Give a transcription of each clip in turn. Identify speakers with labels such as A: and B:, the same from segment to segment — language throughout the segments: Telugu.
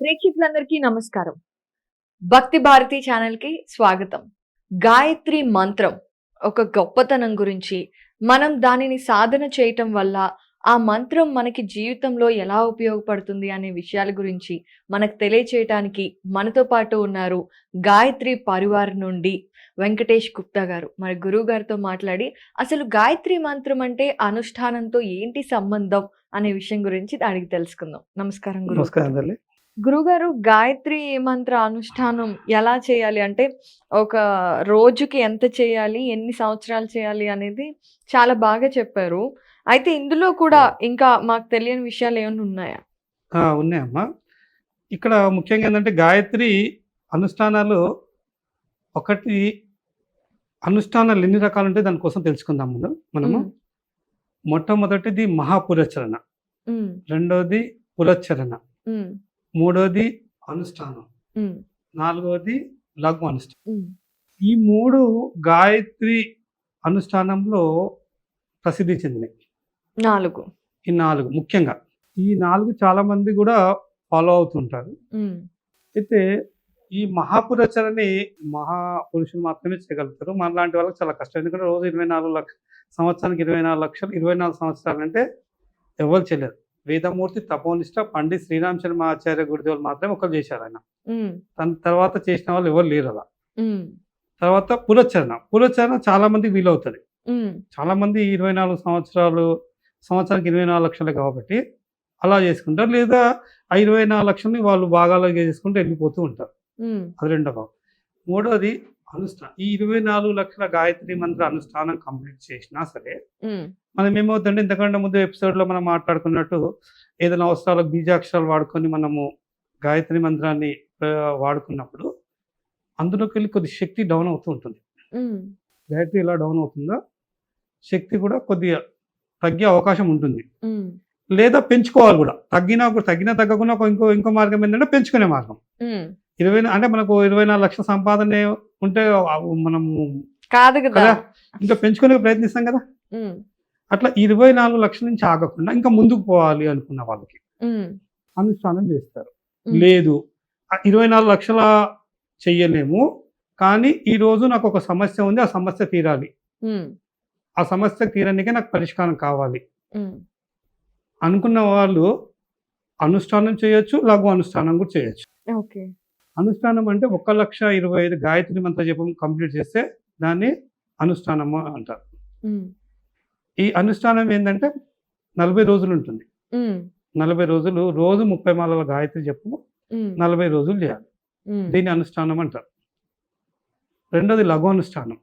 A: ప్రేక్షకులందరికీ నమస్కారం. భక్తి భారతి ఛానల్కి స్వాగతం. గాయత్రి మంత్రం ఒక గొప్పతనం గురించి మనం దానిని సాధన చేయటం వల్ల ఆ మంత్రం మనకి జీవితంలో ఎలా ఉపయోగపడుతుంది అనే విషయాల గురించి మనకు తెలియచేయటానికి మనతో పాటు ఉన్నారు గాయత్రి పరివార్ నుండి వెంకటేష్ గుప్తా గారు. మరి గురువు గారితో మాట్లాడి అసలు గాయత్రి మంత్రం అంటే అనుష్ఠానంతో ఏంటి సంబంధం అనే విషయం గురించి అడిగి తెలుసుకుందాం. నమస్కారం గురు
B: నమస్కారం తల్లి
A: గురుగారు గాయత్రి మంత్ర అనుష్ఠానం ఎలా చేయాలి? అంటే ఒక రోజుకి ఎంత చేయాలి? ఎన్ని సంవత్సరాలు చేయాలి? అనేది చాలా బాగా చెప్పారు. అయితే ఇందులో కూడా ఇంకా మాకు తెలియని విషయాలు ఏమైనా ఉన్నాయా?
B: ఉన్నాయమ్మా. ఇక్కడ ముఖ్యంగా ఏంటంటే గాయత్రి అనుష్ఠానాలు ఒకటి అనుష్ఠానాలు ఎన్ని రకాలు ఉంటాయి దానికోసం తెలుసుకుందాం ముందు మనము. మొట్టమొదటిది మహాపురచరణ. రెండోది పురచరణ మూడోది అనుష్ఠానం. నాలుగోది లఘు అనుష్ఠానం. ఈ మూడు గాయత్రి అనుష్ఠానంలో ప్రసిద్ధి చెందినాయి
A: నాలుగు.
B: ఈ నాలుగు ముఖ్యంగా. ఈ నాలుగు చాలా మంది కూడా ఫాలో అవుతుంటారు. అయితే ఈ మహాపురచరని మహాపురుషులు మాత్రమే చేయగలుగుతారు. మనలాంటి వాళ్ళకి చాలా కష్టం. ఎందుకంటే రోజు ఇరవై నాలుగు లక్ష సంవత్సరానికి ఇరవై నాలుగు లక్షలు ఇరవై నాలుగు సంవత్సరాలు అంటే ఎవరు చేయలేరు. వేదమూర్తి తపోనిష్ట పండిత్ శ్రీరామ్ శర్మ ఆచార్య గురుదేవులు మాత్రమే ఒకరు చేశారు ఆయన. తన తర్వాత చేసిన వాళ్ళు ఎవరు లేరు అలా. తర్వాత పురచరణ పురచరణ చాలా మందికి వీలవుతుంది. చాలా మంది ఇరవై నాలుగు సంవత్సరాలు సంవత్సరానికి ఇరవై నాలుగు లక్షలు కాబట్టి అలా చేసుకుంటారు. లేదా ఆ ఇరవై నాలుగు లక్షల్ని వాళ్ళు భాగాలుగా చేసుకుంటూ వెళ్ళిపోతూ ఉంటారు. అది రెండో భాగం మూడోది అనుష్ఠానం ఈ ఇరవై నాలుగు లక్షల గాయత్రి మంత్ర అనుష్ఠానం కంప్లీట్ చేసినా సరే మనం ఏమవుతుందంటే ఇంతకంటే ముందు ఎపిసోడ్లో మనం మాట్లాడుకున్నట్టు ఏదైనా అవసరాలకు బీజాక్షరాలు వాడుకొని మనము గాయత్రి మంత్రాన్ని వాడుకున్నప్పుడు అందులోకి వెళ్ళి కొద్ది శక్తి డౌన్ అవుతూ ఉంటుంది. గాయత్రి ఎలా డౌన్ అవుతుందో శక్తి కూడా కొద్దిగా తగ్గే అవకాశం ఉంటుంది. లేదా పెంచుకోవాలి కూడా. తగ్గినా తగ్గినా తగ్గకుండా ఇంకో ఇంకో మార్గం ఏంటంటే పెంచుకునే మార్గం. ఇరవై అంటే మనకు ఇరవై నాలుగు లక్షల సంపాదన ఉంటే మనము
A: కాదు కదా.
B: ఇంకా పెంచుకునే ప్రయత్నిస్తాం కదా? అట్లా ఇరవై నాలుగు లక్షల నుంచి ఆగకుండా ఇంకా ముందుకు పోవాలి అనుకున్న వాళ్ళకి. అనుష్ఠానం చేస్తారు. లేదు. ఇరవై నాలుగు లక్షల చెయ్యలేము. కానీ ఈ రోజు నాకు ఒక సమస్య ఉంది. ఆ సమస్య తీరాలి. ఆ సమస్య తీరనికే నాకు పరిష్కారం కావాలి. అనుకున్న వాళ్ళు అనుష్ఠానం చేయొచ్చు లఘు అనుష్ఠానం కూడా చేయొచ్చు.
A: ఓకే.
B: అనుష్ఠానం అంటే ఒక లక్ష ఇరవై ఐదు గాయత్రి మంత్ర జపం కంప్లీట్ చేస్తే దాన్ని అనుష్ఠానము అంటారు. ఈ అనుష్ఠానం ఏంటంటే నలభై రోజులు ఉంటుంది. నలభై రోజులు రోజు ముప్పై మాలల గాయత్రి జపము నలభై రోజులు చేయాలి. దీన్ని అనుష్ఠానం అంటారు. రెండోది లఘు అనుష్ఠానం.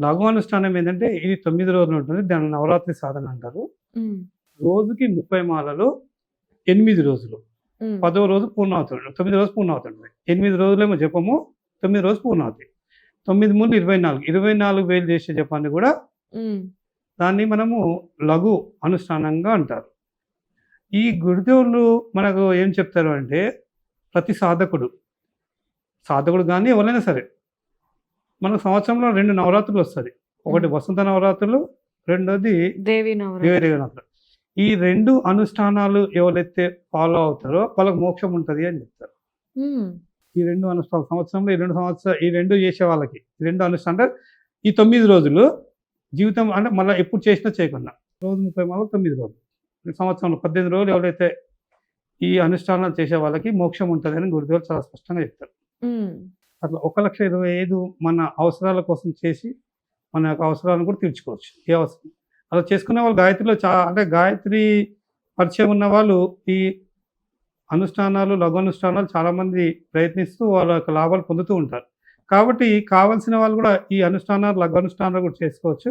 B: లఘు అనుష్ఠానం ఏంటంటే ఇది తొమ్మిది రోజులు ఉంటుంది. దాన్ని నవరాత్రి సాధన అంటారు. రోజుకి ముప్పై మాలలు ఎనిమిది రోజులు.
A: ఉమ్,
B: పదో రోజు పూర్ణ అవుతుంది తొమ్మిది రోజు పూర్ణ అవుతుంది ఎనిమిది రోజులేమో జపము తొమ్మిది రోజు పూర్ణ అవుతాయి తొమ్మిది మూడు ఇరవై నాలుగు. ఇరవై నాలుగు వేలు చేసే జపాన్ని కూడా దాన్ని మనము లఘు అనుష్ఠానంగా అంటారు. ఈ గురుదేవులు మనకు ఏం చెప్తారు అంటే ప్రతి సాధకుడు సాధకుడు కానీ ఎవరైనా సరే మన సంవత్సరంలో రెండు నవరాత్రులు వస్తుంది ఒకటి. వసంత నవరాత్రులు రెండోది
A: దేవి
B: నవరాత్రులు. ఈ రెండు అనుష్ఠానాలు ఎవరైతే ఫాలో అవుతారో వాళ్ళకి మోక్షం ఉంటుంది అని చెప్తారు. ఈ రెండు అనుష్ఠానం సంవత్సరంలో ఈ రెండు సంవత్సరం ఈ రెండు చేసే వాళ్ళకి రెండు అనుష్ఠానం అంటే ఈ తొమ్మిది రోజులు జీవితం అంటే మళ్ళీ ఎప్పుడు చేసినా చేయకుండా. రోజు ముప్పై మళ్ళీ తొమ్మిది రోజులు. సంవత్సరంలో పద్దెనిమిది రోజులు ఎవరైతే ఈ అనుష్ఠానాలు చేసే వాళ్ళకి మోక్షం ఉంటుంది అని గురుదేవులు చాలా స్పష్టంగా చెప్తారు. అట్లా ఒక లక్ష ఇరవై ఐదు మన అవసరాల కోసం చేసి మన యొక్క అవసరాలను కూడా తీర్చుకోవచ్చు. ఏ అవసరం? అలా చేసుకునే వాళ్ళు గాయత్రిలో చా అంటే గాయత్రి పరిచయం ఉన్న వాళ్ళు ఈ అనుష్ఠానాలు లఘు అనుష్ఠానాలు చాలామంది ప్రయత్నిస్తూ వాళ్ళ యొక్క లాభాలు పొందుతూ ఉంటారు. కాబట్టి కావాల్సిన వాళ్ళు కూడా ఈ అనుష్ఠానాలు లఘు అనుష్ఠానాలు కూడా చేసుకోవచ్చు.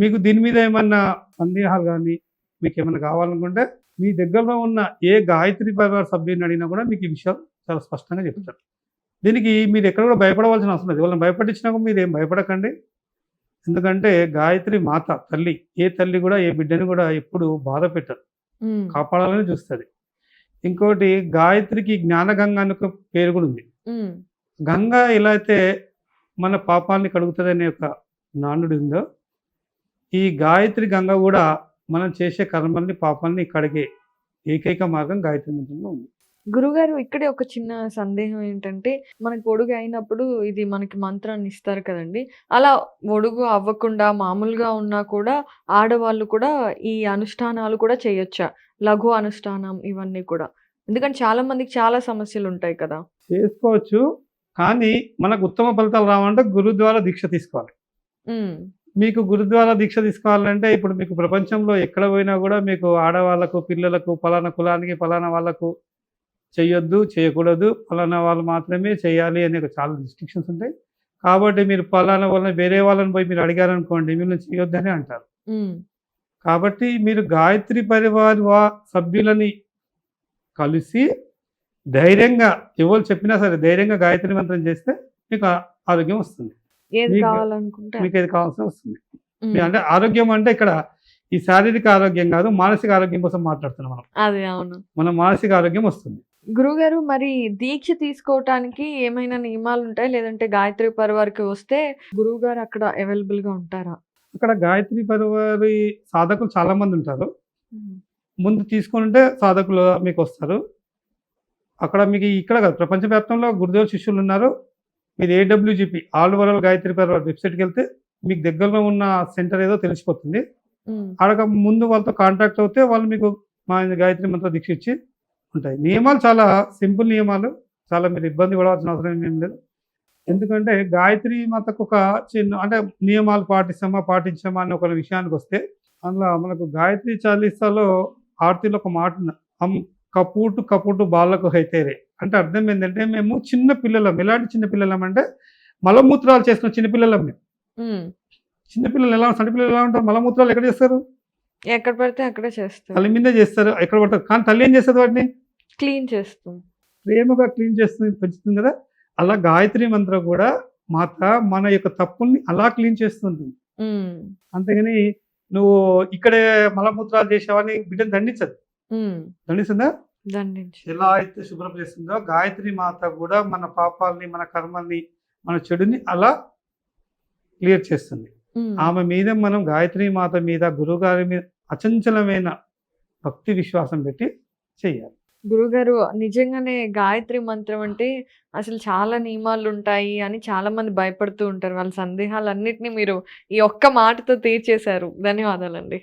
B: మీకు దీని మీద ఏమన్నా సందేహాలు కానీ మీకు ఏమైనా కావాలనుకుంటే మీ దగ్గరలో ఉన్న ఏ గాయత్రి పరివార సభ్యుని అడిగినా కూడా మీకు ఈ విషయాలు చాలా స్పష్టంగా చెప్తారు. దీనికి మీరు ఎక్కడ కూడా భయపడవలసిన అవసరం లేదు. వాళ్ళని భయపడించినా కూడా మీరు ఏం భయపడకండి. ఎందుకంటే గాయత్రి మాత తల్లి ఏ తల్లి కూడా ఏ బిడ్డని కూడా ఎప్పుడు బాధ పెట్టరు కాపాడాలని చూస్తుంది. ఇంకోటి గాయత్రికి జ్ఞానగంగ అనే ఒక పేరు కూడా ఉంది. గంగ ఎలా అయితే మన పాపాలని కడుగుతుంది అనే ఒక నానుడి ఉందో ఈ గాయత్రి గంగ కూడా మనం చేసే కర్మల్ని పాపాలని కడిగే ఏకైక మార్గం గాయత్రి మంత్రంలో ఉంది.
A: గురుగారు ఇక్కడే ఒక చిన్న సందేహం ఏంటంటే మనకు పొడుగు అయినప్పుడు ఇది మనకి మంత్రాన్ని ఇస్తారు కదండి. అలా ఒడుగు అవ్వకుండా మామూలుగా ఉన్నా కూడా ఆడవాళ్ళు కూడా ఈ అనుష్ఠానాలు కూడా చేయొచ్చా? లఘు అనుష్ఠానం ఇవన్నీ కూడా. ఎందుకంటే చాలా మందికి చాలా సమస్యలు ఉంటాయి కదా.
B: చేసుకోవచ్చు. కానీ మనకు ఉత్తమ ఫలితాలు రావాలంటే గురుద్వారా దీక్ష తీసుకోవాలి. మీకు గురుద్వారా దీక్ష తీసుకోవాలంటే ఇప్పుడు మీకు ప్రపంచంలో ఎక్కడ పోయినా కూడా మీకు ఆడవాళ్ళకు పిల్లలకు ఫలానా కులానికి ఫలానా వాళ్ళకు చేయొద్దు చేయకూడదు ఫలానా వాళ్ళు మాత్రమే చేయాలి అనే చాలా రిస్ట్రిక్షన్స్ ఉంటాయి. కాబట్టి మీరు ఫలానా వాళ్ళని వేరే వాళ్ళని పోయి మీరు అడిగారనుకోండి వీళ్ళని చేయొద్దని అంటారు. కాబట్టి మీరు గాయత్రి పరివార్ సభ్యులని కలిసి ధైర్యంగా ఎవరు చెప్పినా సరే ధైర్యంగా గాయత్రి మంత్రం చేస్తే మీకు ఆరోగ్యం వస్తుంది. మీకు- ఏది కావాల్సిన వస్తుంది. అంటే ఆరోగ్యం అంటే ఇక్కడ ఈ శారీరక ఆరోగ్యం కాదు మానసిక ఆరోగ్యం కోసం మాట్లాడుతున్నాం మనం. మన మానసిక ఆరోగ్యం వస్తుంది.
A: గురుగారు మరి దీక్ష తీసుకోవటానికి ఏమైనా నియమాలు ఉంటాయి లేదంటే గాయత్రి పరివారికి వస్తే గురువు గారు అక్కడ అవైలబుల్గా ఉంటారా?
B: అక్కడ గాయత్రి పరివారి సాధకులు చాలా మంది ఉంటారు ముందు తీసుకుంటే సాధకులు మీకు వస్తారు అక్కడ మీకు ఇక్కడ కాదు ప్రపంచవ్యాప్తంగా గురుదేవ శిష్యులు ఉన్నారు మీది AWGP all world Gayatri Pariwar వెబ్సైట్కి వెళ్తే మీకు దగ్గరలో ఉన్న సెంటర్ ఏదో తెలిసిపోతుంది. అడగ ముందు వాళ్ళతో కాంటాక్ట్ అవుతే వాళ్ళు మీకు మా గాయత్రి మంత్ర దీక్ష ఇచ్చి ఉంటాయి. నియమాలు చాలా సింపుల్ నియమాలు. చాలా మీరు ఇబ్బంది పడవలసిన అవసరం ఏం లేదు. ఎందుకంటే గాయత్రి మాతకు ఒక చిన్న అంటే నియమాలు పాటిస్తామా పాటించామా అనే ఒక విషయానికి వస్తే అందులో మనకు గాయత్రి చాలీసాలో ఆర్తిలో ఒక మాట. అమ్ కపూటు కపూటు బాలకు హైతేరే అంటే అర్థం ఏంటంటే మేము చిన్న పిల్లలం. ఎలాంటి చిన్న పిల్లలం అంటే మలమూత్రాలు చేసిన చిన్న పిల్లలం మేము. చిన్నపిల్లలు ఎలా సంటి పిల్లలు ఎలా ఉంటారు? మలమూత్రాలు ఎక్కడ చేస్తారు?
A: ఎక్కడ పడితే అక్కడే చేస్తాం.
B: తల్లి మీదే చేస్తారు ఎక్కడ పడతారు? కానీ తల్లి ఏం చేస్తుంది వాటిని?
A: క్లీన్ చేస్తాం.
B: ప్రేమగా క్లీన్ చేస్తుంది పెంచుతుంది కదా? అలా గాయత్రి మంత్రం కూడా మాత మన యొక్క తప్పుల్ని అలా క్లీన్ చేస్తుంటుంది.
A: ఉమ్,
B: అంతేగాని నువ్వు ఇక్కడే మలమూత్రాలు చేసావని బిడ్డను దండించదు. దండిస్తుందా?
A: దండించి.
B: ఎలా అయితే శుభ్రం చేస్తుందో గాయత్రి మాత కూడా మన పాపాలని మన కర్మల్ని మన చెడుని అలా క్లియర్ చేస్తుంది. ఆమె మీద మనం గాయత్రి మాత మీద గురువుగారి మీద అచంచలమైన భక్తి విశ్వాసం పెట్టి చేయాలి.
A: గురుగారు నిజంగానే గాయత్రి మంత్రం అంటే అసలు చాలా నియమాలు ఉంటాయి అని చాలా మంది భయపడుతూ ఉంటారు. వాళ్ళ సందేహాలన్నింటినీ మీరు ఈ ఒక్క మాటతో తీర్చేశారు. ధన్యవాదాలండి.